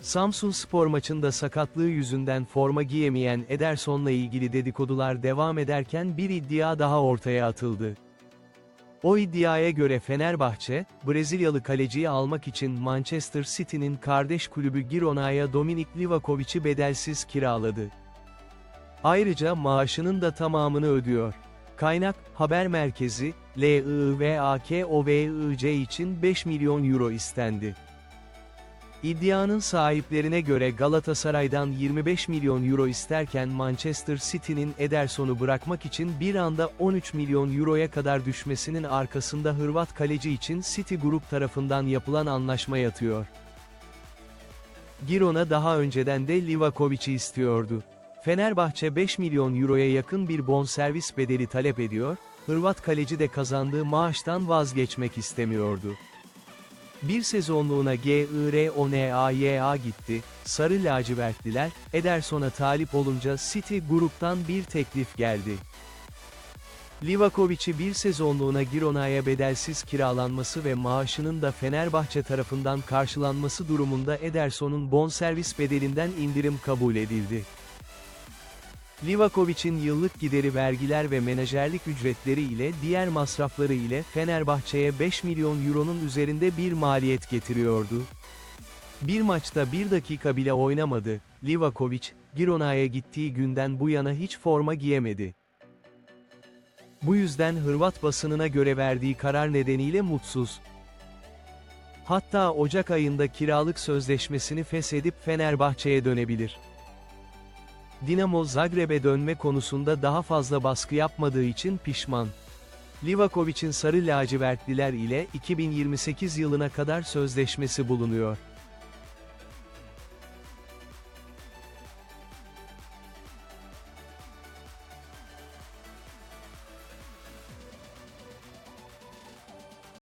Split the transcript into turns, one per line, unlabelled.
Samsun spor maçında sakatlığı yüzünden forma giyemeyen Ederson'la ilgili dedikodular devam ederken bir iddia daha ortaya atıldı. O iddiaya göre Fenerbahçe, Brezilyalı kaleciyi almak için Manchester City'nin kardeş kulübü Girona'ya Dominik Livakovic'i bedelsiz kiraladı. Ayrıca maaşının da tamamını ödüyor. Kaynak, haber merkezi, LIVAKOVIC için 5 milyon euro istendi. İddianın sahiplerine göre Galatasaray'dan 25 milyon euro isterken Manchester City'nin Ederson'u bırakmak için bir anda 13 milyon euroya kadar düşmesinin arkasında Hırvat kaleci için City Group tarafından yapılan anlaşma yatıyor. Girona daha önceden de Livakovic'i istiyordu. Fenerbahçe 5 milyon euroya yakın bir bonservis bedeli talep ediyor, Hırvat kaleci de kazandığı maaştan vazgeçmek istemiyordu. Bir sezonluğuna GIRONAYA gitti, Sarı lacivertliler, Ederson'a talip olunca City gruptan bir teklif geldi. Livakovic'i bir sezonluğuna Girona'ya bedelsiz kiralanması ve maaşının da Fenerbahçe tarafından karşılanması durumunda Ederson'un bonservis bedelinden indirim kabul edildi. Livakovic'in yıllık gideri vergiler ve menajerlik ücretleri ile diğer masrafları ile Fenerbahçe'ye 5 milyon euronun üzerinde bir maliyet getiriyordu. Bir maçta bir dakika bile oynamadı, Livakovic, Girona'ya gittiği günden bu yana hiç forma giyemedi. Bu yüzden Hırvat basınına göre verdiği karar nedeniyle mutsuz. Hatta Ocak ayında kiralık sözleşmesini feshedip Fenerbahçe'ye dönebilir. Dinamo Zagreb'e dönme konusunda daha fazla baskı yapmadığı için pişman. Livakovic'in sarı lacivertliler ile 2028 yılına kadar sözleşmesi bulunuyor.